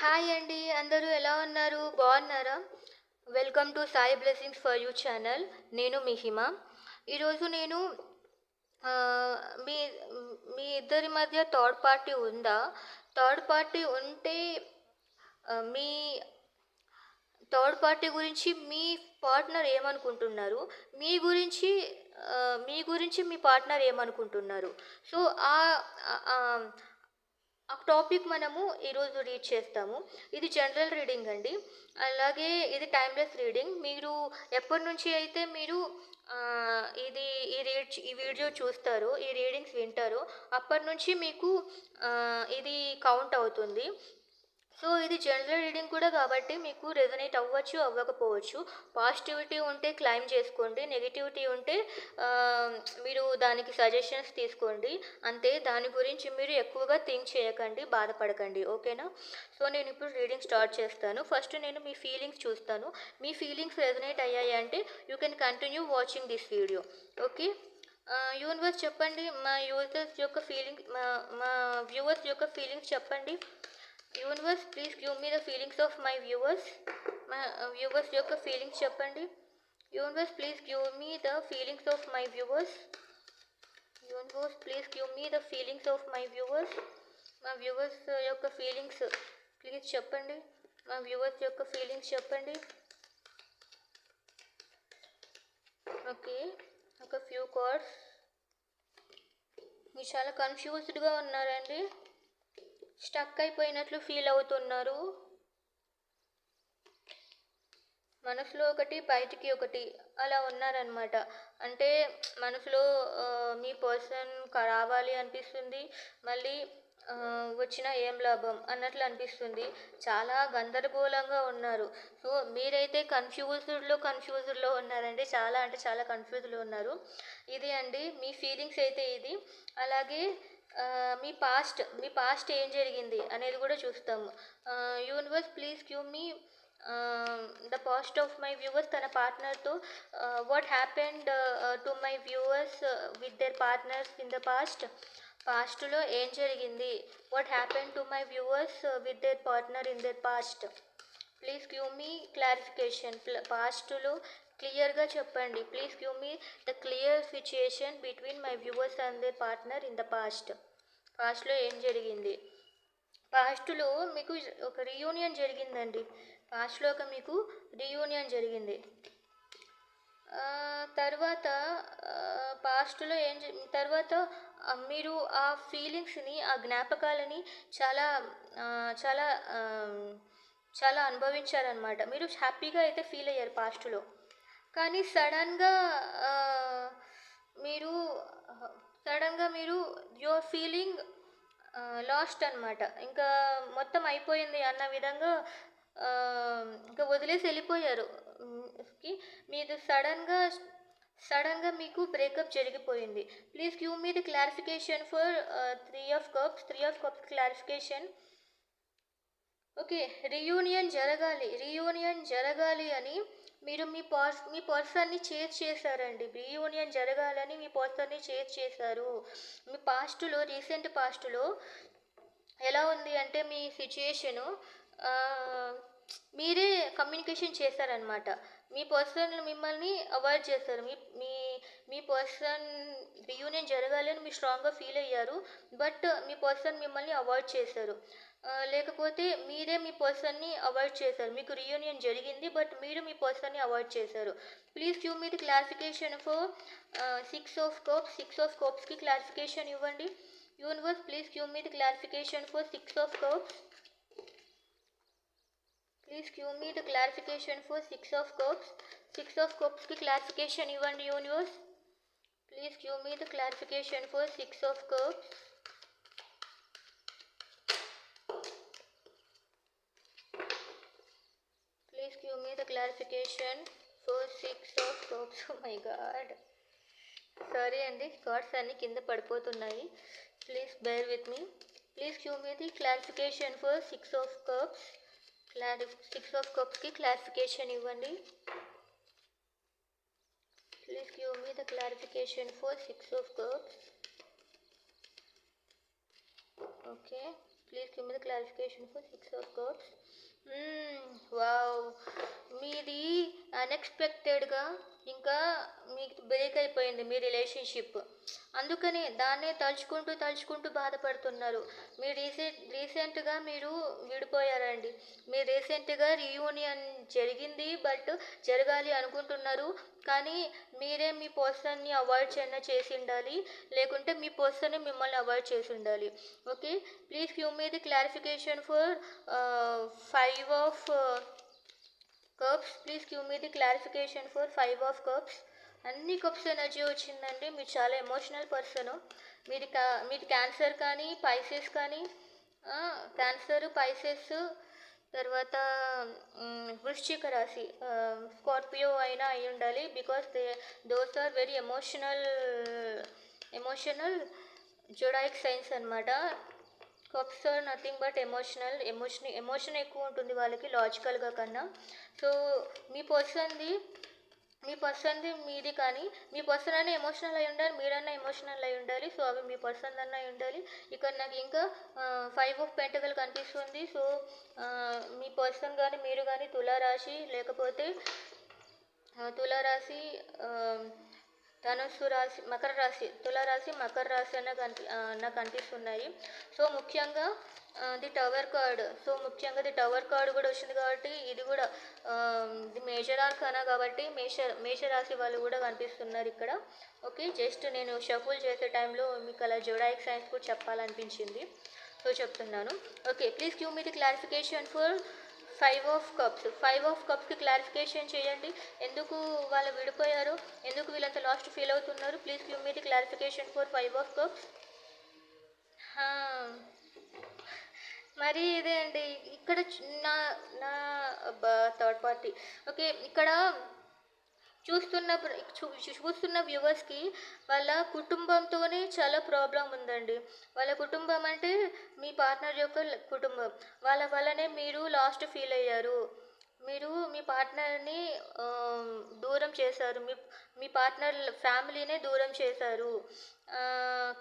Hi అండి అందరూ ఎలా ఉన్నారు? బాగున్నారా? Welcome to Sai blessings for you channel నేను మీ హిమ ఈరోజు నేను మీ మీ ఇద్దరి మధ్య థర్డ్ పార్టీ ఉందా? థర్డ్ పార్టీ ఉంటే మీ థర్డ్ పార్టీ గురించి మీ పార్ట్నర్ ఏమనుకుంటున్నారు? మీ గురించి మీ గురించి మీ పార్ట్నర్ ఏమనుకుంటున్నారు? సో ఆ ఆ- టాపిక్ మనము ఈరోజు రీడ్ చేస్తాము. ఇది జనరల్ రీడింగ్ అండి. అలాగే ఇది టైమ్లెస్ రీడింగ్. మీరు ఎప్పటి నుంచి అయితే మీరు ఇది ఈ రీడ్ ఈ వీడియో చూస్తారో ఈ రీడింగ్స్ వింటారో అప్పటి నుంచి మీకు ఇది కౌంట్ అవుతుంది. సో ఇది జనరల్ రీడింగ్ కూడా కాబట్టి మీకు రెజనేట్ అవ్వచ్చు అవ్వకపోవచ్చు. పాజిటివిటీ ఉంటే క్లైమ్ చేసుకోండి నెగిటివిటీ ఉంటే మీరు దానికి సజెషన్స్ తీసుకోండి. అంతే దాని గురించి మీరు ఎక్కువగా థింక్ చేయకండి బాధపడకండి. ఓకేనా సో నేను ఇప్పుడు రీడింగ్ స్టార్ట్ చేస్తాను. ఫస్ట్ నేను మీ ఫీలింగ్స్ చూస్తాను. మీ ఫీలింగ్స్ రెజనేట్ అయ్యాయి అంటే you can continue watching this video okay universe చెప్పండి మా యూజర్స్ యొక్క ఫీలింగ్ మా మా వ్యూవర్స్ యొక్క ఫీలింగ్స్ చెప్పండి. Universe please give me the feelings of my viewers మా వ్యూవర్స్ యొక్క ఫీలింగ్స్ చెప్పండి. Universe please give me the feelings of my viewers universe please give me the feelings of my viewers మా viewers యొక్క feelings please చెప్పండి. మా viewers యొక్క feelings చెప్పండి. Okay ఒక ఫ్యూ కార్డ్స్ మీరు చాలా కన్ఫ్యూజ్డ్గా ఉన్నారండి. స్టక్ అయిపోయినట్లు ఫీల్ అవుతున్నారు. మనసులో ఒకటి బయటికి ఒకటి అలా ఉన్నారనమాట అంటే మనసులో మీ పర్సన్ రావాలి అనిపిస్తుంది మళ్ళీ వచ్చిన వచ్చినా ఏం లాభం అన్నట్లు అనిపిస్తుంది. చాలా గందరగోళంగా ఉన్నారు. సో మీరైతే కన్ఫ్యూజ్డ్లో కన్ఫ్యూజ్డ్లో ఉన్నారండి. చాలా అంటే చాలా కన్ఫ్యూజ్లో ఉన్నారు. ఇది అండి మీ ఫీలింగ్స్ అయితే ఇది. అలాగే మీ పాస్ట్ మీ పాస్ట్ ఏం జరిగింది అనేది కూడా చూస్తాము. Universe please give me the past of my viewers తన పార్ట్నర్తో what happened to my viewers with their partners in the past పాస్ట్లో ఏం జరిగింది? What happened to my viewers with their partner in their past please give me clarification పాస్ట్లో క్లియర్గా చెప్పండి. Please give me the clear situation between my viewers and their partner in the past పాస్ట్లో ఏం జరిగింది? పాస్ట్లో మీకు ఒక రీయూనియన్ జరిగిందండి. పాస్ట్లో ఒక మీకు రీయూనియన్ జరిగింది. తర్వాత పాస్ట్లో ఏం తర్వాత మీరు ఆ ఫీలింగ్స్ని ఆ జ్ఞాపకాలని చాలా చాలా చాలా అనుభవించారనమాట మీరు హ్యాపీగా అయితే ఫీల్ అయ్యారు పాస్ట్లో. కానీ సడన్గా మీరు సడన్గా మీరు యువర్ ఫీలింగ్ లాస్ట్ అనమాట ఇంకా మొత్తం అయిపోయింది అన్న విధంగా ఇంకా వదిలేసి వెళ్ళిపోయారు. కి మీరు సడన్గా సడన్గా మీకు బ్రేకప్ జరిగిపోయింది. Please give me the clarification for three of cups three of cups clarification. Okay reunion జరగాలి రియూనియన్ జరగాలి అని మీరు మీ పర్స్ మీ పర్సన్ని చేజ్ చేశారండి. రీయూనియన్ జరగాలని మీ పర్సన్ని చేజ్ చేశారు. మీ పాస్ట్లో రీసెంట్ పాస్ట్లో ఎలా ఉంది అంటే మీ సిచ్యుయేషను మీరే కమ్యూనికేషన్ చేశారనమాట మీ పర్సన్ మిమ్మల్ని అవాయిడ్ చేస్తారు మీ మీ మీ పర్సన్ రీయూనియన్ జరగాలని మీరు స్ట్రాంగ్గా ఫీల్ అయ్యారు. బట్ మీ పర్సన్ మిమ్మల్ని అవాయిడ్ చేశారు. లేకపోతే మీరే మీ పర్సన్ని అవాయిడ్ చేశారు. మీకు రీయూనియన్ జరిగింది బట్ మీరు మీ పర్సన్ని అవాయిడ్ చేశారు. Please give me the the clarification for six of cups six of కోప్స్కి clarification ఇవ్వండి. Universe please give me the clarification for six of cups please give me the clarification for six of cups six of కోప్స్కి clarification ఇవ్వండి universe please give me the clarification for six of cups please give me the clarification for six of cups my god sorry అండి cards అన్ని కింద పడిపోతున్నాయి please bear with me please give me the clarification for six of cups క్లారి six of కప్స్కి clarification ఇవ్వండి please give me the clarification for six of cups okay please give me the clarification for six of cups Hmm, wow మీది అన్ఎక్స్పెక్టెడ్గా ఇంకా మీకు break అయిపోయింది మీ relationship అందుకని దాన్నే తలుచుకుంటూ తలుచుకుంటూ బాధపడుతున్నారు. మీ రీసెంట్ రీసెంట్గా మీరు విడిపోయారండి. మీరు రీసెంట్గా రీయూనియన్ జరిగింది బట్ జరగాలి అనుకుంటున్నారు. కానీ మీరే మీ పర్సన్ని అవాయిడ్ చేయన చేసి ఉండాలి. లేకుంటే మీ పర్సన్ని మిమ్మల్ని అవాయిడ్ చేసి ఉండాలి. Okay please give me the clarification for five of cups please give me the clarification for five of cups అన్ని కప్స్ ఎనర్జీ వచ్చిందండి. మీరు చాలా ఎమోషనల్ పర్సను మీది కా మీది క్యాన్సర్ కానీ పైసెస్ కానీ క్యాన్సర్ పైసెస్ తర్వాత వృశ్చిక రాశి స్కార్పియో అయినా అయి ఉండాలి because they those are very emotional emotional zodiac signs అనమాట cups are nothing but emotional emotion emotion ఎక్కువ ఉంటుంది వాళ్ళకి లాజికల్గా కన్నా. సో మీ పర్సన్ది మీ పర్సన్ది మీది కానీ మీ పర్సన్ అయినా ఎమోషనల్ అయి ఉండాలి మీరన్నా ఎమోషనల్ అయి ఉండాలి సో అవి మీ పర్సన్ అన్నా ఉండాలి. ఇక్కడ నాకు ఇంకా ఫైవ్ ఆఫ్ పెంటకల్ కనిపిస్తుంది. సో మీ పర్సన్ కానీ మీరు కానీ తులారాశి లేకపోతే తులారాశి ధనుసు రాశి మకర రాశి తులారాశి మకర రాశి అన్న కనిపి నాకు కనిపిస్తున్నాయి. సో ముఖ్యంగా ది టవర్ కార్డ్. సో ముఖ్యంగా ది టవర్ కార్డ్ కూడా వచ్చింది కాబట్టి ఇది కూడా ది మేజర్ ఆర్క్ అనా కాబట్టి మేష మేషరాశి వాళ్ళు కూడా కనిపిస్తున్నారు ఇక్కడ. ఓకే జస్ట్ నేను షఫుల్ చేసే టైంలో మీకు అలా జోడాయిక్ సైన్స్ కూడా చెప్పాలనిపించింది. సో చెప్తున్నాను. Okay please give me the clarification for five of cups five of కప్స్కి clarification చేయండి. ఎందుకు వాళ్ళు విడిపోయారు? ఎందుకు వీళ్ళంత లాస్ట్ ఫీల్ అవుతున్నారు? Please give me the clarification for five of cups మరి ఇదే అండి ఇక్కడ నా నా థర్డ్ పార్టీ ఓకే ఇక్కడ చూస్తున్న చూస్తున్న వ్యూవర్స్కి వాళ్ళ కుటుంబంతోనే చాలా ప్రాబ్లం ఉందండి. వాళ్ళ కుటుంబం అంటే మీ పార్ట్నర్ యొక్క కుటుంబం. వాళ్ళ వల్లనే మీరు లాస్ట్ ఫీల్ అయ్యారు. మీరు మీ పార్ట్నర్ని దూరం చేశారు. మీ మీ పార్ట్నర్ ఫ్యామిలీనే దూరం చేశారు.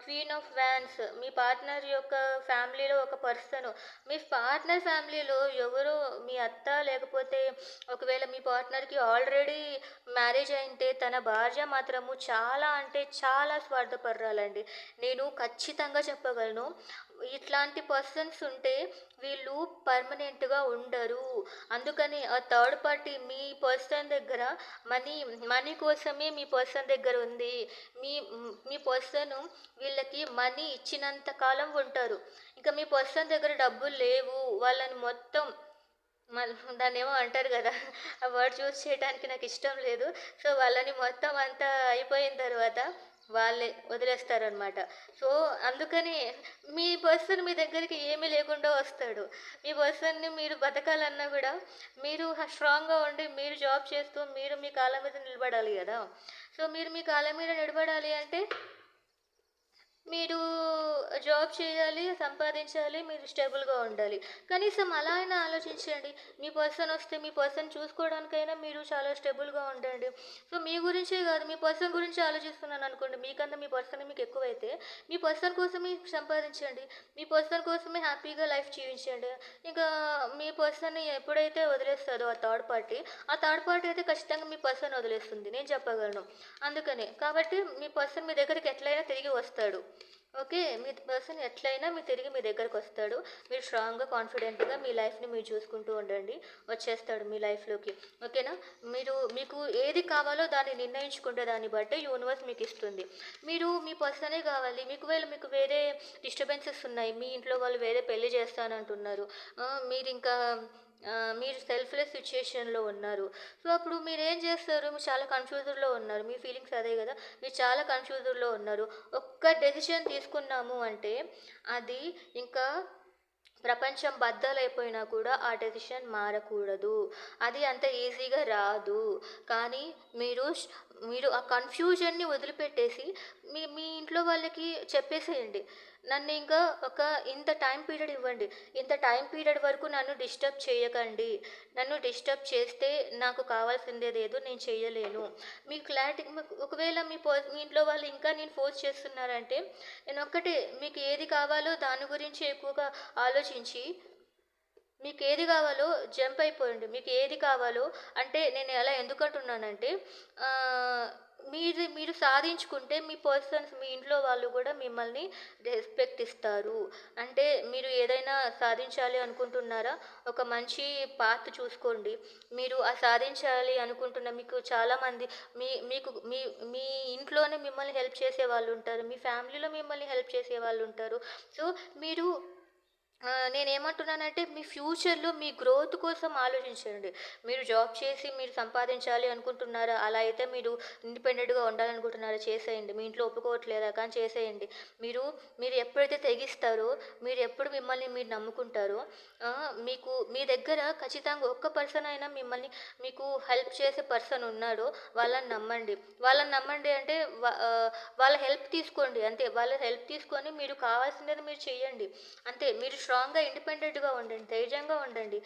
క్వీన్ ఆఫ్ వ్యాన్స్ మీ పార్ట్నర్ యొక్క ఫ్యామిలీలో ఒక పర్సన్. మీ పార్ట్నర్ ఫ్యామిలీలో ఎవరో మీ అత్త లేకపోతే ఒకవేళ మీ పార్ట్నర్కి ఆల్రెడీ మ్యారేజ్ అయింటే తన భార్య మాత్రము చాలా అంటే చాలా స్వార్థపర్రాలండి. నేను ఖచ్చితంగా చెప్పగలను. ఇట్లాంటి పర్సన్స్ ఉంటే వీళ్ళు పర్మనెంట్గా ఉండరు. అందుకని ఆ థర్డ్ పార్టీ మీ పర్సన్ దగ్గర మనీ మనీ కోసమే మీ పర్సన్ దగ్గర ఉంది. మీ మీ పర్సన్ వీళ్ళకి మనీ ఇచ్చినంత కాలం ఉంటారు. ఇంకా మీ పర్సన్ దగ్గర డబ్బులు లేవు. వాళ్ళని మొత్తం దాన్ని ఏమో అంటారు కదా ఆ వర్డ్ చూస్ చేయడానికి నాకు ఇష్టం లేదు. సో వాళ్ళని మొత్తం అంతా అయిపోయిన తర్వాత వాళ్ళే వదిలేస్తారనమాట సో అందుకని మీ పర్సన్ మీ దగ్గరికి ఏమీ లేకుండా వస్తాడు. మీ పర్సన్ని మీరు బతకాలన్నా కూడా మీరు స్ట్రాంగ్గా ఉండి మీరు జాబ్ చేస్తూ మీరు మీ కాళ్ళ మీద నిలబడాలి కదా. సో మీరు మీ కాళ్ళ మీద నిలబడాలి అంటే మీరు జాబ్ చేయాలి సంపాదించాలి మీరు స్టేబుల్గా ఉండాలి. కనీసం అలా అయినా ఆలోచించండి. మీ పర్సన్ వస్తే మీ పర్సన్ చూసుకోవడానికైనా మీరు చాలా స్టేబుల్గా ఉండండి. సో మీ గురించే కాదు మీ పర్సన్ గురించి ఆలోచిస్తున్నాను అనుకోండి మీకన్నా మీ పర్సన్ మీకు ఎక్కువైతే మీ పర్సన్ కోసమే సంపాదించండి. మీ పర్సన్ కోసమే హ్యాపీగా లైఫ్ జీవించండి. ఇంకా మీ పర్సన్ని ఎప్పుడైతే వదిలేస్తుందో ఆ థర్డ్ పార్టీ ఆ థర్డ్ పార్టీ అయితే ఖచ్చితంగా మీ పర్సన్ వదిలేస్తుంది. నేను చెప్పగలను. అందుకనే కాబట్టి మీ పర్సన్ మీ దగ్గరికి ఎట్లయినా తిరిగి వస్తాడు. ఓకే మీ పర్సన్ ఎట్లయినా మీ తిరిగి మీ దగ్గరకు వస్తాడు మీరు స్ట్రాంగ్గా కాన్ఫిడెంట్గా మీ లైఫ్ని మీరు చూసుకుంటూ ఉండండి. వచ్చేస్తాడు మీ లైఫ్లోకి. ఓకేనా? మీరు మీకు ఏది కావాలో దాన్ని నిర్ణయించుకుంటే దాన్ని బట్టి యూనివర్స్ మీకు ఇస్తుంది. మీరు మీ పర్సనే కావాలి. మీకు వేళ మీకు వేరే డిస్టర్బెన్సెస్ ఉన్నాయి. మీ ఇంట్లో వాళ్ళు వేరే పెళ్ళి చేస్తానంటున్నారు. మీరు ఇంకా మీరు సెల్ఫ్లెస్ సిచ్యుయేషన్లో ఉన్నారు. సో అప్పుడు మీరు ఏం చేస్తారు? మీరు చాలా కన్ఫ్యూజర్లో ఉన్నారు. మీ ఫీలింగ్స్ అదే కదా? మీరు చాలా కన్ఫ్యూజర్లో ఉన్నారు. ఒక్క డెసిషన్ తీసుకున్నాము అంటే అది ఇంకా ప్రపంచం బద్దలైపోయినా కూడా ఆ డెసిషన్ మారకూడదు. అది అంత ఈజీగా రాదు. కానీ మీరు మీరు ఆ కన్ఫ్యూజన్ని వదిలిపెట్టేసి మీ మీ ఇంట్లో వాళ్ళకి చెప్పేసేయండి. నన్ను ఇంకా ఒక ఇంత టైం పీరియడ్ ఇవ్వండి. ఇంత టైం పీరియడ్ వరకు నన్ను డిస్టర్బ్ చేయకండి. నన్ను డిస్టర్బ్ చేస్తే నాకు కావాల్సిందే లేదు నేను చేయలేను. మీ క్లారిటీ ఒకవేళ మీ పో మీ ఇంట్లో వాళ్ళు ఇంకా నేను ఫోర్స్ చేస్తున్నారంటే నేను ఒక్కటే మీకు ఏది కావాలో దాని గురించి ఎక్కువగా ఆలోచించి మీకు ఏది కావాలో జంప్ అయిపోయింది మీకు ఏది కావాలో అంటే నేను ఎలా ఎందుకంటున్నానంటే మీరు మీరు సాధించుకుంటే మీ పర్సన్స్ మీ ఇంట్లో వాళ్ళు కూడా మిమ్మల్ని రెస్పెక్ట్ ఇస్తారు. అంటే మీరు ఏదైనా సాధించాలి అనుకుంటున్నారా? ఒక మంచి పాత్ చూసుకోండి. మీరు ఆ సాధించాలి అనుకుంటున్న మీకు చాలామంది మీ మీకు మీ మీ ఇంట్లోనే మిమ్మల్ని హెల్ప్ చేసే వాళ్ళు ఉంటారు. మీ ఫ్యామిలీలో మిమ్మల్ని హెల్ప్ చేసే వాళ్ళు ఉంటారు. సో మీరు నేనేమంటున్నానంటే మీ ఫ్యూచర్లో మీ గ్రోత్ కోసం ఆలోచించండి. మీరు జాబ్ చేసి మీరు సంపాదించాలి అనుకుంటున్నారా? అలా అయితే మీరు ఇండిపెండెంట్గా ఉండాలనుకుంటున్నారా? చేసేయండి. మీ ఇంట్లో ఒప్పుకోవట్లేదా? కానీ చేసేయండి. మీరు మీరు ఎప్పుడైతే తెగిస్తారో మీరు ఎప్పుడు మిమ్మల్ని మీరు నమ్ముకుంటారో మీకు మీ దగ్గర ఖచ్చితంగా ఒక్క పర్సన్ అయినా మిమ్మల్ని మీకు హెల్ప్ చేసే పర్సన్ ఉన్నాడో వాళ్ళని నమ్మండి. వాళ్ళని నమ్మండి అంటే వాళ్ళ హెల్ప్ తీసుకోండి. అంతే. వాళ్ళ హెల్ప్ తీసుకొని మీరు కావాల్సినది మీరు చేయండి. అంతే. మీరు స్ట్రాంగ్గా ఇండిపెండెంట్గా ఉండండి ధైర్యంగా ఉండండి.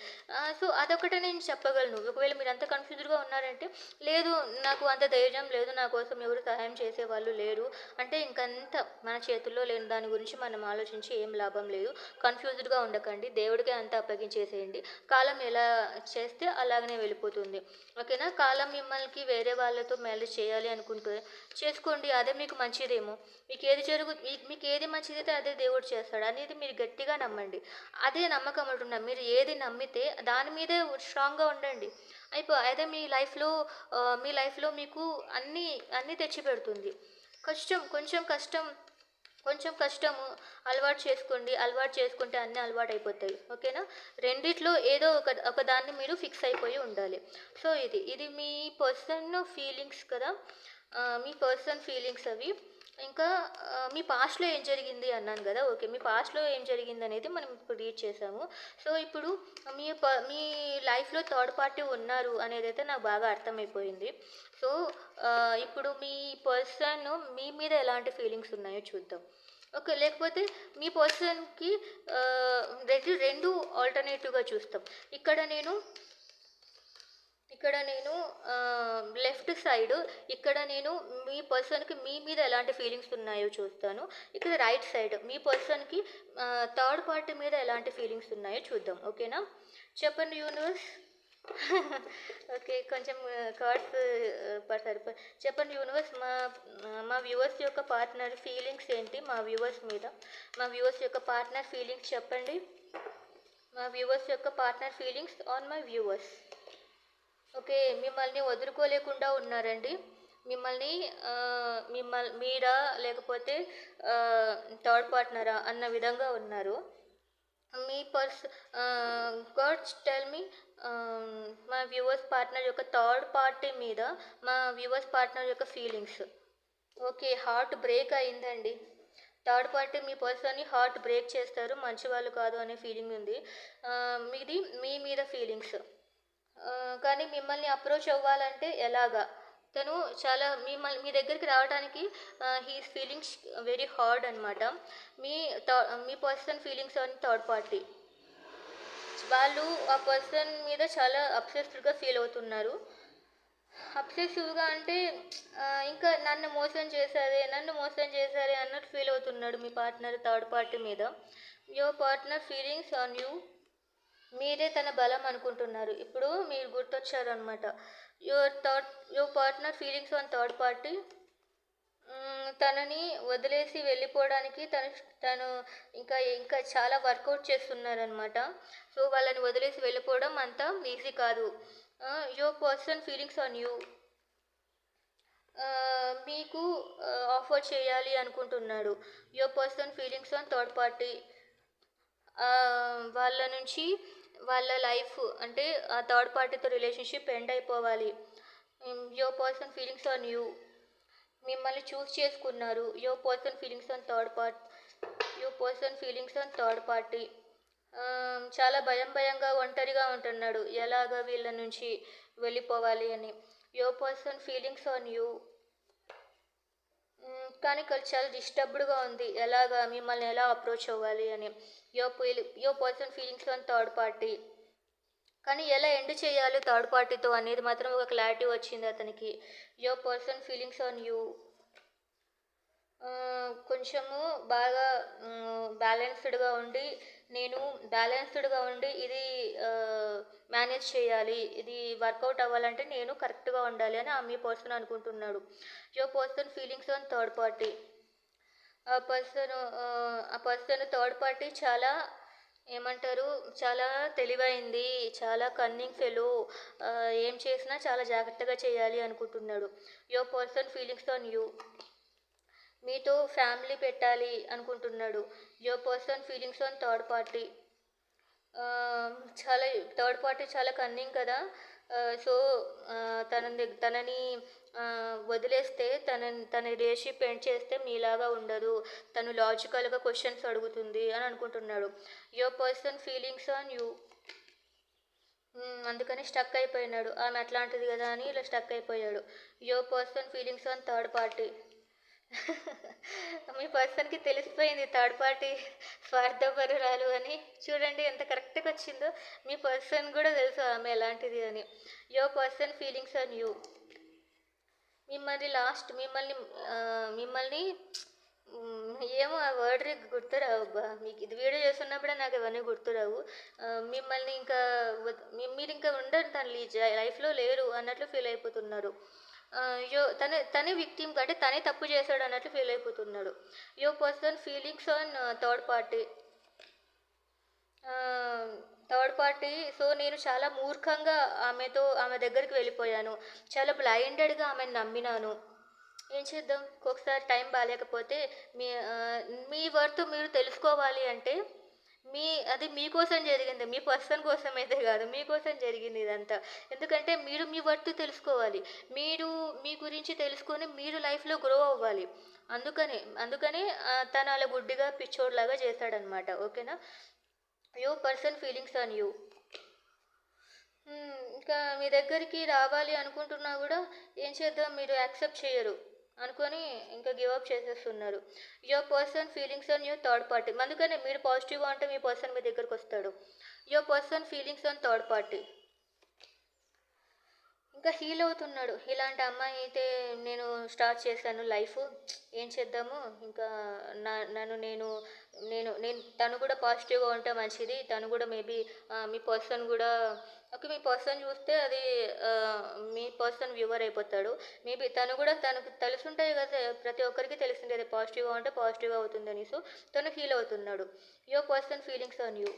సో అదొకటే నేను చెప్పగలను. ఒకవేళ మీరు అంత కన్ఫ్యూజ్డ్గా ఉన్నారంటే లేదు నాకు అంత ధైర్యం లేదు నా కోసం ఎవరు సహాయం చేసే వాళ్ళు లేరు. అంటే ఇంకంత మన చేతుల్లో లేని దాని గురించి మనం ఆలోచించి ఏం లాభం లేదు. కన్ఫ్యూజ్డ్గా ఉండకండి. దేవుడికే అంత అప్పగించేసేయండి. కాలం ఎలా చేస్తే అలాగనే వెళ్ళిపోతుంది. ఓకేనా? కాలం మిమ్మల్ని వేరే వాళ్ళతో మ్యారేజ్ చేయాలి అనుకుంటే చేసుకోండి. అదే మీకు మంచిదేమో. మీకు ఏది జరుగు మీకు ఏది మంచిదైతే అదే దేవుడు చేస్తాడు. అనేది మీరు గట్టిగా నమ్మండి. ఉండండి. అదే నమ్మకం ఉంటున్నా మీరు ఏది నమ్మితే దాని మీదే స్ట్రాంగ్గా ఉండండి. అయిపో అదే మీ లైఫ్లో మీ లైఫ్లో మీకు అన్నీ అన్నీ తెచ్చిపెడుతుంది కష్టం కొంచెం కష్టం కొంచెం కష్టము అలవాటు చేసుకోండి. అలవాటు చేసుకుంటే అన్నీ అలవాటు అయిపోతాయి ఓకేనా? రెండిట్లో ఏదో ఒక ఒక దాన్ని మీరు ఫిక్స్ అయిపోయి ఉండాలి. సో ఇది ఇది మీ పర్సన్ ఫీలింగ్స్ కదా? మీ పర్సన్ ఫీలింగ్స్ అవి. ఇంకా మీ పాస్ట్లో ఏం జరిగింది అన్నాను కదా ఓకే. మీ పాస్ట్లో ఏం జరిగింది అనేది మనం ఇప్పుడు రీడ్ చేసాము. సో ఇప్పుడు మీ ప మీ లైఫ్లో థర్డ్ పార్టీ ఉన్నారు అనేది అయితే నాకు బాగా అర్థమైపోయింది. సో ఇప్పుడు మీ పర్సన్ మీ మీద ఎలాంటి ఫీలింగ్స్ ఉన్నాయో చూద్దాం. ఓకే. లేకపోతే మీ పర్సన్కి రెండు రెండు ఆల్టర్నేటివ్గా చూస్తాం. ఇక్కడ నేను ఇక్కడ నేను లెఫ్ట్ సైడ్ ఇక్కడ నేను మీ పర్సన్కి మీ మీద ఎలాంటి ఫీలింగ్స్ ఉన్నాయో చూస్తాను. ఇక్కడ రైట్ సైడ్ మీ పర్సన్కి థర్డ్ పార్టీ మీద ఎలాంటి ఫీలింగ్స్ ఉన్నాయో చూద్దాం. ఓకేనా చెప్పండి యూనివర్స్ ఓకే కొంచెం కార్డ్స్ పడతారు చెప్పండి యూనివర్స్ మా మా వ్యూవర్స్ యొక్క పార్ట్నర్ ఫీలింగ్స్ ఏంటి? మా వ్యూవర్స్ మీద. మా వ్యూవర్స్ యొక్క పార్ట్నర్ ఫీలింగ్స్ చెప్పండి. మా వ్యూవర్స్ యొక్క partner feelings on my viewers okay మిమ్మల్ని వదులుకోలేకుండా ఉన్నారండి. మిమ్మల్ని మిమ్మల్ని మీరా లేకపోతే థర్డ్ పార్ట్నరా అన్న విధంగా ఉన్నారు. మీ పర్స్ గాడ్స్ టెల్ మీ మా వ్యూవర్స్ పార్ట్నర్ యొక్క థర్డ్ పార్టీ మీద మా వ్యూవర్స్ పార్ట్నర్ యొక్క ఫీలింగ్స్. ఓకే హార్ట్ బ్రేక్ అయిందండి. థర్డ్ పార్టీ మీ పర్సన్ని హార్ట్ బ్రేక్ చేస్తారు మంచి వాళ్ళు కాదు అనే ఫీలింగ్ ఉంది. మీది మీ మీద ఫీలింగ్స్. కానీ మిమ్మల్ని అప్రోచ్ అవ్వాలంటే ఎలాగా? తను చాలా మిమ్మల్ని మీ దగ్గరికి రావడానికి హీస్ ఫీలింగ్స్ వెరీ హార్డ్ అనమాట మీ మీ పర్సన్ ఫీలింగ్స్ అని థర్డ్ పార్టీ వాళ్ళు ఆ పర్సన్ మీద చాలా అప్సెస్డ్గా ఫీల్ అవుతున్నారు. అప్సెసివ్గా అంటే ఇంకా నన్ను మోసం చేశారే నన్ను మోసం చేశారే అన్నట్టు ఫీల్ అవుతున్నాడు మీ పార్ట్నర్ థర్డ్ పార్టీ మీద. Your partner feelings on you మీరే తన బలం అనుకుంటున్నారు. ఇప్పుడు మీరు గుర్తొచ్చారు అనమాట your third your partner feelings on third party తనని వదిలేసి వెళ్ళిపోవడానికి తను తను ఇంకా ఇంకా చాలా వర్కౌట్ చేస్తున్నారనమాట సో వాళ్ళని వదిలేసి వెళ్ళిపోవడం అంత ఈజీ కాదు. Your person feelings on you మీకు ఆఫర్ చేయాలి అనుకుంటున్నాడు. Your person feelings on third party వాళ్ళ నుంచి వాళ్ళ లైఫ్ అంటే ఆ థర్డ్ పార్టీతో రిలేషన్షిప్ ఎండ్ అయిపోవాలి. Your person feelings on you మిమ్మల్ని చూస్ చేసుకున్నారు. Your person feelings on third part your person feelings on third party చాలా భయం భయంగా ఒంటరిగా ఉంటున్నాడు. ఎలాగ వీళ్ళ నుంచి వెళ్ళిపోవాలి అని. Your person feelings on you కానీ చాలా డిస్టర్బ్డ్గా ఉంది. ఎలాగా మిమ్మల్ని ఎలా అప్రోచ్ అవ్వాలి అని. Your feel person feelings on third party. కానీ ఎలా ఎండ్ చేయాలి థర్డ్ పార్టీతో అనేది మాత్రం ఒక క్లారిటీ వచ్చింది అతనికి. యో పర్సన్ ఫీలింగ్స్ ఆన్ యూ. కొంచెము బాగా బ్యాలెన్స్డ్గా ఉండి నేను బ్యాలెన్స్డ్గా ఉండి ఇది మేనేజ్ చేయాలి. ఇది వర్కౌట్ అవ్వాలంటే నేను కరెక్ట్గా ఉండాలి అని ఆ మీ పర్సన్ అనుకుంటున్నాడు. Your person feelings on third party ఆ పర్సన్ ఆ పర్సన్ థర్డ్ పార్టీ చాలా ఏమంటారు? చాలా తెలివైంది చాలా కన్నింగ్ ఫెలో ఏం చేసినా చాలా జాగ్రత్తగా చేయాలి అనుకుంటున్నాడు. Your person feelings on you మీతో ఫ్యామిలీ పెట్టాలి అనుకుంటున్నాడు. Your person feelings on third party. చాలా థర్డ్ పార్టీ చాలా కన్నింగ్ కదా. సో తన తనని వదిలేస్తే తన తన రిలేషన్షిప్ ఎండ్ చేస్తే మీలాగా ఉండదు. తను లాజికల్గా క్వశ్చన్స్ అడుగుతుంది అని అనుకుంటున్నాడు. Your person feelings on you. అందుకని స్టక్ అయిపోయినాడు. ఆమె అట్లాంటిది కదా అని ఇలా స్టక్ అయిపోయాడు. Your person feelings on third party. మీ పర్సన్కి తెలిసిపోయింది థర్డ్ పార్టీ స్వార్థపరురాలు అని. చూడండి ఎంత కరెక్ట్గా వచ్చిందో. మీ పర్సన్ కూడా తెలుసు ఆమె ఎలాంటిది అని. Your person feelings on you మిమ్మల్ని లాస్ట్ మిమ్మల్ని మిమ్మల్ని ఏమో ఆ వర్డ్ గుర్తురావు అబ్బా. మీకు ఇది వీడియో చేస్తున్నప్పుడే నాకు ఇవన్నీ గుర్తురావు. మిమ్మల్ని ఇంకా మీరు ఇంకా ఉండరు తన లైఫ్లో లేరు అన్నట్లు ఫీల్ అయిపోతున్నారు. తన తనే విక్టిమ్ అంటే తనే తప్పు చేశాడు అన్నట్లు ఫీల్ అయిపోతున్నాడు. Your person feelings on third party third party so నేను చాలా మూర్ఖంగా ఆమెతో ఆమె దగ్గరికి వెళ్ళిపోయాను. చాలా బ్లైండెడ్గా ఆమెను నమ్మినాను. ఏం చేద్దాం? ఒకసారి టైం బాగాలేకపోతే మీ మీ వర్త్ మీరు తెలుసుకోవాలి అంటే మీ అది మీకోసం జరిగింది మీ పర్సన్ కోసం అయితే కాదు మీకోసం జరిగింది ఇదంతా. ఎందుకంటే మీరు మీ వర్త్ తెలుసుకోవాలి. మీరు మీ గురించి తెలుసుకొని మీరు లైఫ్లో గ్రో అవ్వాలి. అందుకనే అందుకనే తను అలా గుడ్డిగా పిచ్చోడ్లాగా చేశాడనమాట ఓకేనా? యో పర్సన్ ఫీలింగ్స్ ఆన్ యూ ఇంకా మీ దగ్గరికి రావాలి అనుకుంటున్నా కూడా ఏం చేద్దాం? మీరు యాక్సెప్ట్ చేయరు. అనుకొని ఇంకా గివ్ అప్ చేసేస్తున్నారు. Your person feelings and your third party అందుకనే మీరు పాజిటివ్గా ఉంటే మీ పర్సన్ మీ దగ్గరకు వస్తాడు. Your person feelings and third party ఇంకా హీల్ అవుతున్నాడు. ఇలాంటి అమ్మాయి అయితే నేను స్టార్ట్ చేశాను లైఫ్ ఏం చేద్దాము? ఇంకా నా నన్ను నేను నేను నేను తను కూడా పాజిటివ్గా ఉంటే మంచిది. తను కూడా మేబీ మీ పర్సన్ కూడా ఓకే మీ పర్సన్ చూస్తే అది మీ పర్సన్ వ్యూవర్ అయిపోతాడు. మేబీ తను కూడా తనకు తెలిసి ఉంటాయి కదా ప్రతి ఒక్కరికి తెలిసింది అది పాజిటివ్గా ఉంటే పాజిటివ్గా అవుతుందని సో తను ఫీల్ అవుతున్నాడు. Your person feelings on you.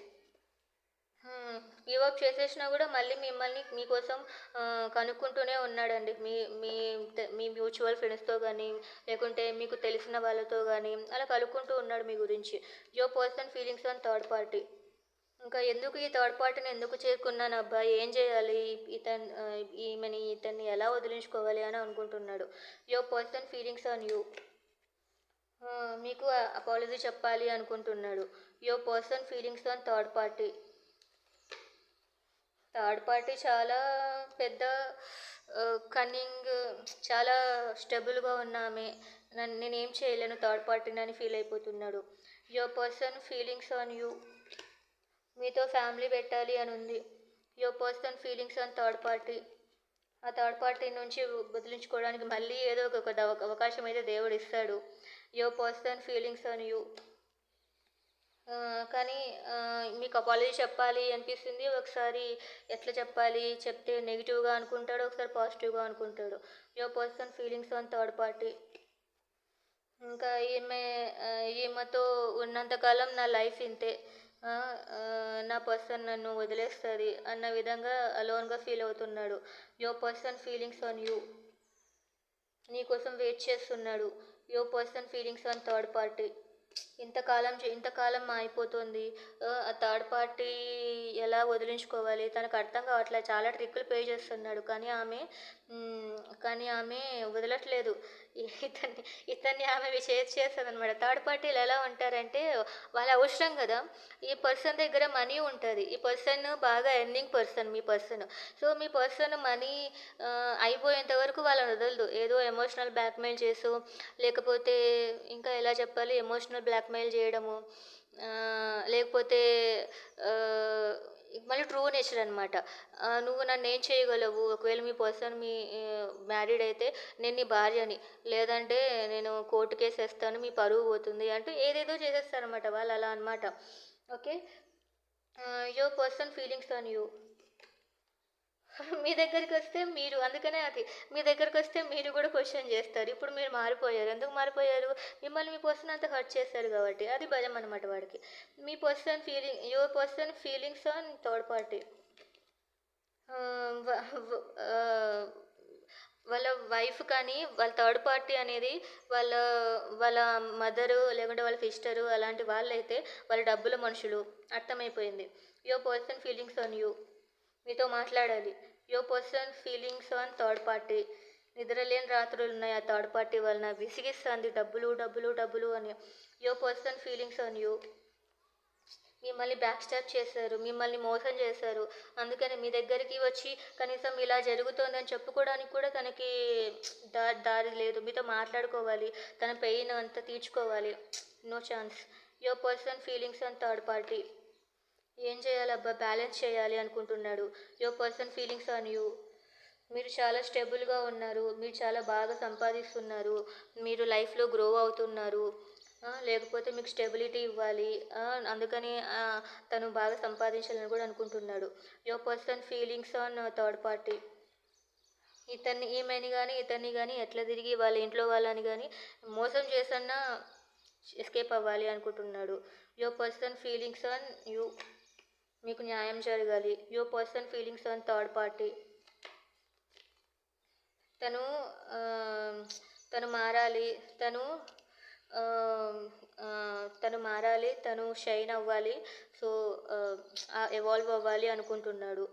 Give up చేసేసినా కూడా మళ్ళీ మిమ్మల్ని మీకోసం కనుక్కుంటూనే ఉన్నాడండి. మీ మీ మీ మ్యూచువల్ ఫ్రెండ్స్తో కానీ లేకుంటే మీకు తెలిసిన వాళ్ళతో కానీ అలా కనుక్కుంటూ ఉన్నాడు మీ గురించి. Your person feelings on third party. ఇంకా ఎందుకు ఈ థర్డ్ పార్టీని ఎందుకు చేరుకున్నాను? అబ్బాయి ఏం చేయాలి? ఇతన్ ఈమెని ఇతన్ని ఎలా వదిలించుకోవాలి అని అనుకుంటున్నాడు. Your person feelings on you మీకు అపాలజీ చెప్పాలి అనుకుంటున్నాడు. Your person feelings on third party third party చాలా పెద్ద కన్నింగ్ చాలా స్టెబుల్గా ఉన్నామే నన్ను నేనేం చేయలేను థర్డ్ పార్టీని అని ఫీల్ అయిపోతున్నాడు. Your person feelings on you మీతో ఫ్యామిలీ పెట్టాలి అని ఉంది. Your person feelings and third party ఆ థర్డ్ పార్టీ నుంచి బదిలించుకోవడానికి మళ్ళీ ఏదో ఒక అవకాశం అయితే దేవుడు ఇస్తాడు. Your person feelings on you కానీ మీకు అపాలజీ చెప్పాలి అనిపిస్తుంది. ఒకసారి ఎట్లా చెప్పాలి? చెప్తే నెగిటివ్గా అనుకుంటాడు ఒకసారి పాజిటివ్గా అనుకుంటాడు. Your person feelings on third party ఇంకా ఈమె ఈమెతో ఉన్నంతకాలం నా లైఫ్ ఇంతే. నా పర్సన్ నన్ను వదిలేస్తుంది అన్న విధంగా అలోన్గా ఫీల్ అవుతున్నాడు. Your person feelings on you నీకోసం వెయిట్ చేస్తున్నాడు. Your person feelings on third party ఇంతకాలం ఇంతకాలం అయిపోతుంది. థర్డ్ పార్టీ ఎలా వదిలించుకోవాలి? తనకు అర్థం కావట్లేదు చాలా ట్రిక్కులు పే చేస్తున్నాడు. కానీ ఆమె కానీ ఆమె వదలట్లేదు. ఇతన్ని ఇతన్ని ఆమె చేసి చేస్తుంది అనమాట థర్డ్ పార్టీలు ఎలా ఉంటారంటే వాళ్ళ అవసరం కదా. ఈ పర్సన్ దగ్గర మనీ ఉంటుంది. ఈ పర్సన్ బాగా ఎర్నింగ్ పర్సన్ మీ పర్సన్. సో మీ పర్సన్ మనీ అయిపోయేంత వరకు వాళ్ళని వదలదు. ఏదో ఎమోషనల్ బ్లాక్మెయిల్ చేసు లేకపోతే ఇంకా ఎలా చెప్పాలి? ఎమోషనల్ బ్లాక్మెయిల్ చేయడము లేకపోతే మళ్ళీ ట్రూ నేచర్ అనమాట నువ్వు నన్ను ఏం చేయగలవు? ఒకవేళ మీ పర్సన్ మీ మ్యారీడ్ అయితే నేను నీ భార్యని. లేదంటే నేను కోర్టు కేసు వేస్తాను మీ పరువు పోతుంది అంటూ ఏదేదో చేసేస్తారనమాట వాళ్ళు అలా అనమాట okay? Your person feelings on you మీ దగ్గరికి వస్తే మీరు అందుకనే అది మీ దగ్గరికి వస్తే మీరు కూడా క్వశ్చన్ చేస్తారు. ఇప్పుడు మీరు మారిపోయారు. ఎందుకు మారిపోయారు? మిమ్మల్ని మీ పర్సన్ అంతా హర్ట్ చేశారు కాబట్టి. అది భయం అనమాట వాడికి. మీ person feeling your person feelings on third party వాళ్ళ వైఫ్ కానీ వాళ్ళ థర్డ్ పార్టీ అనేది వాళ్ళ వాళ్ళ మదరు లేకుంటే వాళ్ళ సిస్టరు అలాంటి వాళ్ళైతే వాళ్ళ డబ్బుల మనుషులు అర్థమైపోయింది. Your person feelings on you మీతో మాట్లాడాలి. Your person feelings on third party. నిద్రలేని రాత్రులు ఉన్నాయి ఆ థర్డ్ పార్టీ వలన విసిగిస్తుంది. డబ్బులు డబ్బులు డబ్బులు అని. Your person feelings on you. మిమ్మల్ని బ్యాక్ స్టాప్ చేశారు. మిమ్మల్ని మోసం చేశారు. అందుకని మీ దగ్గరికి వచ్చి కనీసం ఇలా జరుగుతోందని చెప్పుకోవడానికి కూడా తనకి దా దారి లేదు. మీతో మాట్లాడుకోవాలి. తన పెయిన్ అంతా తీర్చుకోవాలి. No chance. Your person feelings and third party. ఏం చేయాలబ్బా? బ్యాలెన్స్ చేయాలి అనుకుంటున్నాడు. Your person feelings on you. మీరు చాలా స్టేబుల్గా ఉన్నారు. మీరు చాలా బాగా సంపాదిస్తున్నారు. మీరు లైఫ్లో గ్రో అవుతున్నారు. లేకపోతే మీకు స్టెబిలిటీ ఇవ్వాలి. అందుకని తను బాగా సంపాదించాలని కూడా అనుకుంటున్నాడు. Your person feelings on third party. ఇతన్ని ఈమెని కానీ ఇతన్ని కానీ ఎట్లా తిరిగి వాళ్ళ ఇంట్లో వాళ్ళని కానీ మోసం చేసన్నా ఎస్కేప్ అవ్వాలి అనుకుంటున్నాడు. Your person feelings on you. మీకు న్యాయం జరగాలి. Your person feelings on third party తను తను మారాలి. తను తను మారాలి. తను షైన్ అవ్వాలి. సో ఎవాల్వ్ అవ్వాలి అనుకుంటున్నాడు.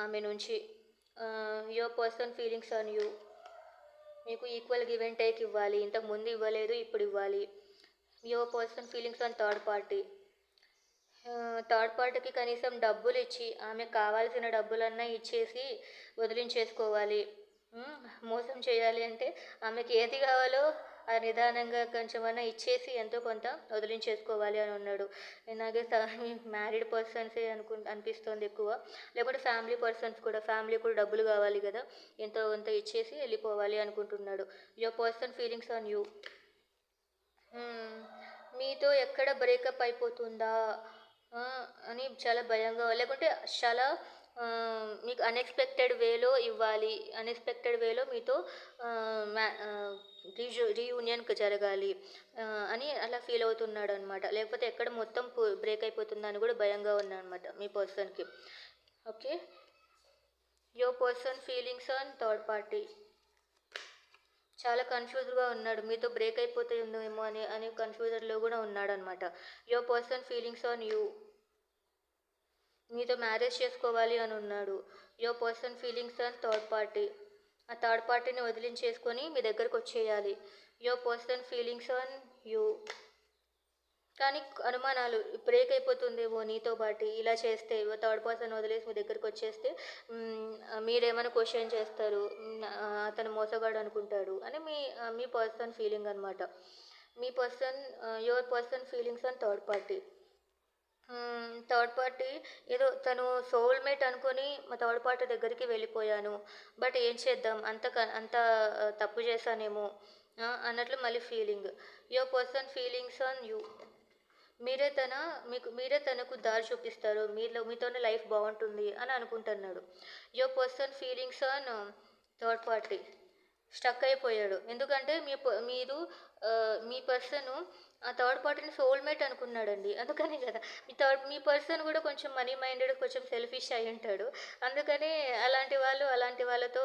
ఆమె నుంచి. Your person feelings on you మీకు ఈక్వల్ గివ్ అండ్ టేక్ ఇవ్వాలి. ఇంతకు ముందు ఇవ్వలేదు ఇప్పుడు ఇవ్వాలి. Your person feelings on third party third పార్టీకి కనీసం డబ్బులు ఇచ్చి ఆమెకు కావాల్సిన డబ్బులన్నా ఇచ్చేసి వదిలించేసుకోవాలి. మోసం చేయాలి అంటే ఆమెకి ఏది కావాలో ఆ నిదానంగా కొంచెమన్నా ఇచ్చేసి ఎంతో కొంత వదిలించేసుకోవాలి అని ఉన్నాడు ఇలాగే మ్యారీడ్ పర్సన్సే అనుకు అనిపిస్తుంది ఎక్కువ. లేకపోతే ఫ్యామిలీ పర్సన్స్ కూడా ఫ్యామిలీ కూడా డబ్బులు కావాలి కదా ఎంతో కొంత ఇచ్చేసి వెళ్ళిపోవాలి అనుకుంటున్నాడు. Your person feelings on you. మీతో ఎక్కడ బ్రేకప్ అయిపోతుందా? అని చాలా భయంగా లేకుంటే చాలా మీకు అన్ఎక్స్పెక్టెడ్ వేలో ఇవ్వాలి. అన్ఎక్స్పెక్టెడ్ వేలో మీతో రీజు రీయూనియన్ జరగాలి అని అలా ఫీల్ అవుతున్నాడు అనమాట లేకపోతే ఎక్కడ మొత్తం బ్రేక్ అయిపోతుందని కూడా భయంగా ఉన్నాడనమాట మీ పర్సన్కి okay your person feelings on third party చాలా కన్ఫ్యూజ్గా ఉన్నాడు. మీతో బ్రేక్ అయిపోతుందేమో అని అని కన్ఫ్యూజన్లో కూడా ఉన్నాడు అనమాట your person feelings on you మీతో మ్యారేజ్ చేసుకోవాలి అని ఉన్నాడు. Your person feelings and third party ఆ థర్డ్ పార్టీని వదిలించేసుకొని మీ దగ్గరకు వచ్చేయాలి. Your person feelings on you కానీ అనుమానాలు బ్రేక్ అయిపోతుందేమో నీతో పాటు ఇలా చేస్తే థర్డ్ పర్సన్ వదిలేసి మీ దగ్గరకు వచ్చేస్తే మీరేమైనా క్వశ్చన్ చేస్తారు? అతను మోసగాడు అనుకుంటాడు అని మీ మీ పర్సన్ ఫీలింగ్ అనమాట మీ person your person feelings and third party third party ఏదో తను సోల్మేట్ అనుకొని మా థర్డ్ పార్టీ దగ్గరికి వెళ్ళిపోయాను. బట్ ఏం చేద్దాం? అంత క- అంత తప్పు చేశానేమో అన్నట్లు మళ్ళీ feeling your person feelings on you మీరే తన మీకు మీరే తనకు దారి చూపిస్తారు. మీలో మీతోనే లైఫ్ బాగుంటుంది అని అనుకుంటున్నాడు. Your person feelings on third party stuck అయిపోయాడు. ఎందుకంటే మీ మీరు మీ పర్సన్ ఆ థర్డ్ పార్టీని సోల్మేట్ అనుకున్నాడండి. అందుకనే కదా మీ థర్డ్ మీ పర్సన్ కూడా కొంచెం మనీ మైండెడ్ కొంచెం సెల్ఫిష్ అయి ఉంటాడు. అందుకనే అలాంటి వాళ్ళు అలాంటి వాళ్ళతో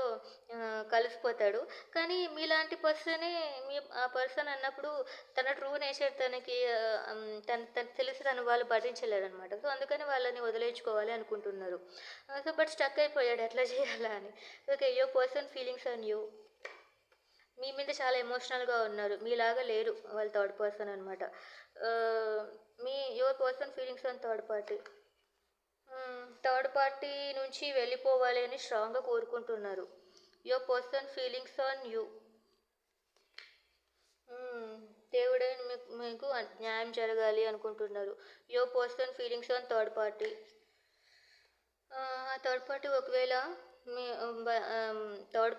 కలిసిపోతాడు. కానీ మీలాంటి పర్సనే మీ ఆ పర్సన్ అన్నప్పుడు తన ట్రూ నేచర్ తనకి తన తన తెలిసి తను వాళ్ళు పఠించలేరు అనమాట సో అందుకని వాళ్ళని వదిలేసుకోవాలి అనుకుంటున్నారు. సో బట్ స్టక్ అయిపోయాడు. ఎట్లా చేయాలా అని. Okay your person feelings and you మీ మీద చాలా ఎమోషనల్గా ఉన్నారు. మీలాగా లేరు వాళ్ళ థర్డ్ పర్సన్ అనమాట మీ your person feelings and third party third party నుంచి వెళ్ళిపోవాలి అని స్ట్రాంగ్గా కోరుకుంటున్నారు. Your person feelings on you దేవుడే మీకు మీకు న్యాయం జరగాలి అనుకుంటున్నారు. Your person feelings on third party ఆ థర్డ్ పార్టీ ఒకవేళ మీ థర్డ్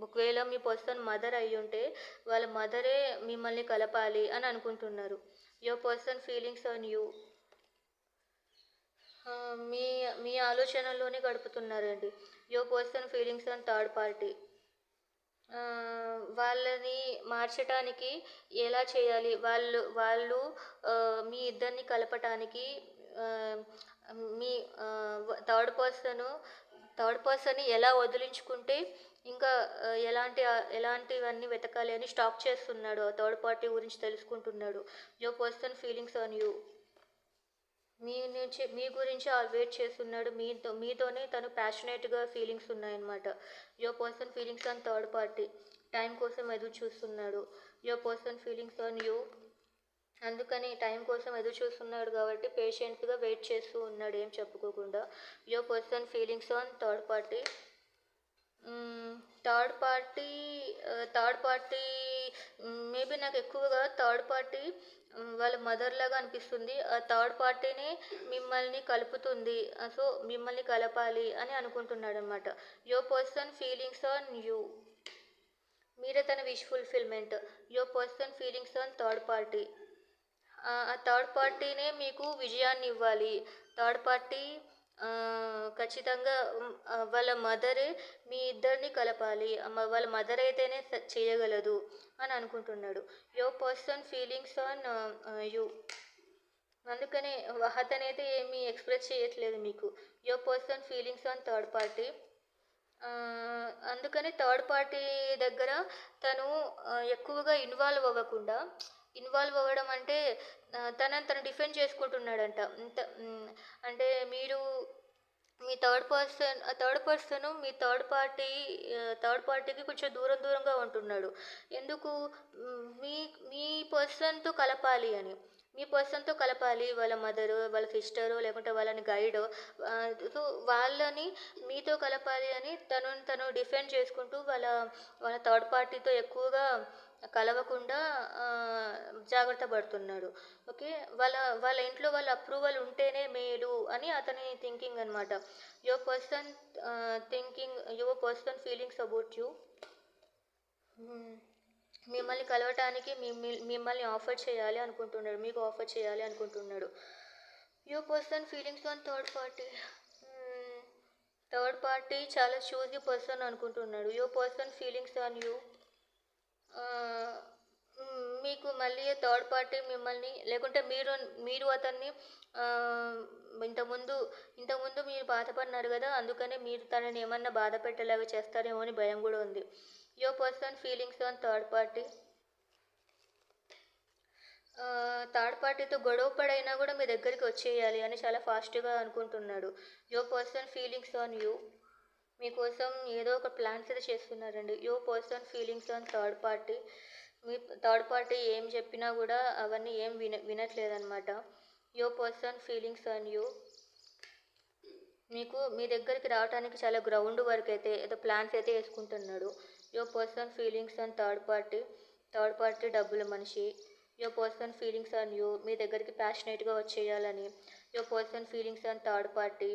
ఒకవేళ మీ పర్సన్ మదర్ అయి ఉంటే వాళ్ళ మదరే మిమ్మల్ని కలపాలి అని అనుకుంటున్నారు. Your person feelings on you. మీ మీ ఆలోచనల్లోనే గడుపుతున్నారండి. Your person feelings on third party. వాళ్ళని మార్చడానికి ఎలా చేయాలి? వాళ్ళు వాళ్ళు మీ ఇద్దరిని కలపటానికి మీ థర్డ్ పర్సను థర్డ్ పర్సన్ని ఎలా వదిలించుకుంటే ఇంకా ఎలాంటి ఎలాంటివన్నీ వెతకాలి అని స్టాప్ చేస్తున్నాడు. థర్డ్ పార్టీ గురించి తెలుసుకుంటున్నాడు. Your person feelings on you. మీ నుంచి మీ గురించి వెయిట్ చేస్తున్నాడు. మీతో మీతోనే తను ప్యాషనేట్గా ఫీలింగ్స్ ఉన్నాయన్నమాట. Your person feelings on third party. Time కోసం ఎదురు చూస్తున్నాడు. Your person feelings on you. అందుకని టైం కోసం ఎదురు చూస్తున్నాడు కాబట్టి పేషెంట్గా వెయిట్ చేస్తూ ఉన్నాడు. ఏం చెప్పుకోకుండా your person feelings on third party. Third party third party maybe నాకు ఎక్కువగా థర్డ్ పార్టీ వాళ్ళ మదర్ లాగా అనిపిస్తుంది. ఆ థర్డ్ పార్టీని మిమ్మల్ని కలుపుతుంది. సో మిమ్మల్ని కలపాలి అని అనుకుంటున్నాడు అనమాట your person feelings on you మీరే తన wish fulfilment your person feelings on third party ఆ థర్డ్ పార్టీనే మీకు విజయాన్ని ఇవ్వాలి. థర్డ్ పార్టీ ఖచ్చితంగా వాళ్ళ మదరే మీ ఇద్దరిని కలపాలి. వాళ్ళ మదర్ అయితేనే చేయగలదు అని అనుకుంటున్నాడు. Your person feelings on you అందుకనే అతనైతే ఏమీ ఎక్స్ప్రెస్ చేయట్లేదు మీకు. Your person feelings on third party అందుకని థర్డ్ పార్టీ దగ్గర తను ఎక్కువగా ఇన్వాల్వ్ అవ్వకుండా ఇన్వాల్వ్ అవ్వడం అంటే తనని తను డిఫెండ్ చేసుకుంటున్నాడంట. అంటే మీరు మీ థర్డ్ పర్సన్ థర్డ్ పర్సన్ మీ థర్డ్ పార్టీ థర్డ్ పార్టీకి కొంచెం దూరం దూరంగా ఉంటున్నాడు. ఎందుకు? మీ మీ పర్సన్తో కలపాలి అని. మీ పర్సన్తో కలపాలి వాళ్ళ మదరు వాళ్ళ సిస్టరు లేకుంటే వాళ్ళని గైడ్. సో వాళ్ళని మీతో కలపాలి అని తను తను డిఫెండ్ చేసుకుంటూ వాళ్ళ వాళ్ళ థర్డ్ పార్టీతో ఎక్కువగా కలవకుండా జాగ్రత్త పడుతున్నాడు. ఓకే? వాళ్ళ వాళ్ళ ఇంట్లో వాళ్ళ అప్రూవల్ ఉంటేనే మేలు అని అతని థింకింగ్ అనమాట your person thinking your person feelings about you మిమ్మల్ని కలవటానికి మిమ్మల్ని ఆఫర్ చేయాలి అనుకుంటున్నాడు. మీకు ఆఫర్ చేయాలి అనుకుంటున్నాడు. Your person feelings on third party third party చాలా చూజీ పర్సన్ అనుకుంటున్నాడు. Your person feelings on you మీకు మళ్ళీ థర్డ్ పార్టీ మిమ్మల్ని లేకుంటే మీరు మీరు అతన్ని ఇంతకుముందు ఇంతకుముందు మీరు బాధపడినారు కదా అందుకనే మీరు తనని ఏమన్నా బాధ పెట్టేలాగా చేస్తారేమో అని భయం కూడా ఉంది. Your person feelings on third party third పార్టీతో గొడవ పడైనా కూడా మీ దగ్గరికి వచ్చేయాలి అని చాలా ఫాస్ట్గా అనుకుంటున్నాడు. Your person feelings on you మీకోసం ఏదో ఒక ప్లాన్స్ అయితే చేస్తున్నారండి. Your person feelings on third party. Me third party ఏం చెప్పినా కూడా అవన్నీ ఏం విన వినట్లేదన్నమాట. యో పర్సన్ ఫీలింగ్స్ ఆన్ యూ. మీకు మీ దగ్గరికి రావడానికి చాలా గ్రౌండ్ వర్క్ అయితే ఏదో ప్లాన్స్ అయితే వేసుకుంటున్నాడు. Your person feelings on third party. Third party డబ్బుల మనిషి. Your person feelings on you. మీ దగ్గరికి ప్యాషనేట్గా వచ్చేయాలని. Your person feelings on third party.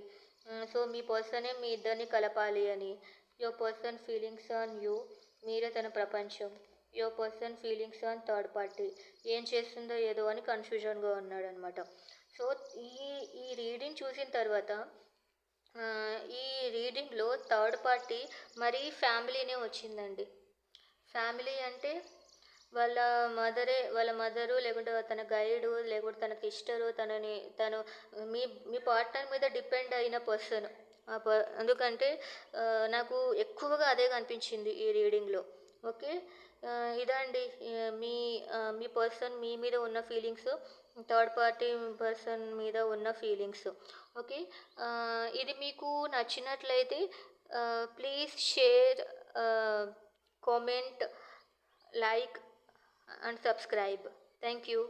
Mm, so మీ పర్సనే మీ ఇద్దరిని కలపాలి అని. Your person feelings on you మీరే తన ప్రపంచం. Your person feelings on third party ఏం చేస్తుందో ఏదో అని కన్ఫ్యూజన్గా ఉన్నాడు అనమాట సో ఈ ఈ రీడింగ్ చూసిన తర్వాత mm, ఈ రీడింగ్లో థర్డ్ పార్టీ మరీ ఫ్యామిలీనే వచ్చిందండి. ఫ్యామిలీ అంటే వాళ్ళ మదరే వాళ్ళ మదరు లేకుంటే తన గైడు లేకుంటే తన సిస్టరు తనని తను మీ మీ పార్ట్నర్ మీద డిపెండ్ అయిన పర్సన్. ఆ ప ఎందుకంటే నాకు ఎక్కువగా అదే కనిపించింది ఈ రీడింగ్లో. ఓకే? ఇదండి. మీ మీ పర్సన్ మీ మీద ఉన్న ఫీలింగ్స్. థర్డ్ పార్టీ పర్సన్ మీద ఉన్న ఫీలింగ్స్. ఓకే? ఇది మీకు నచ్చినట్లయితే please share comment like and subscribe. Thank you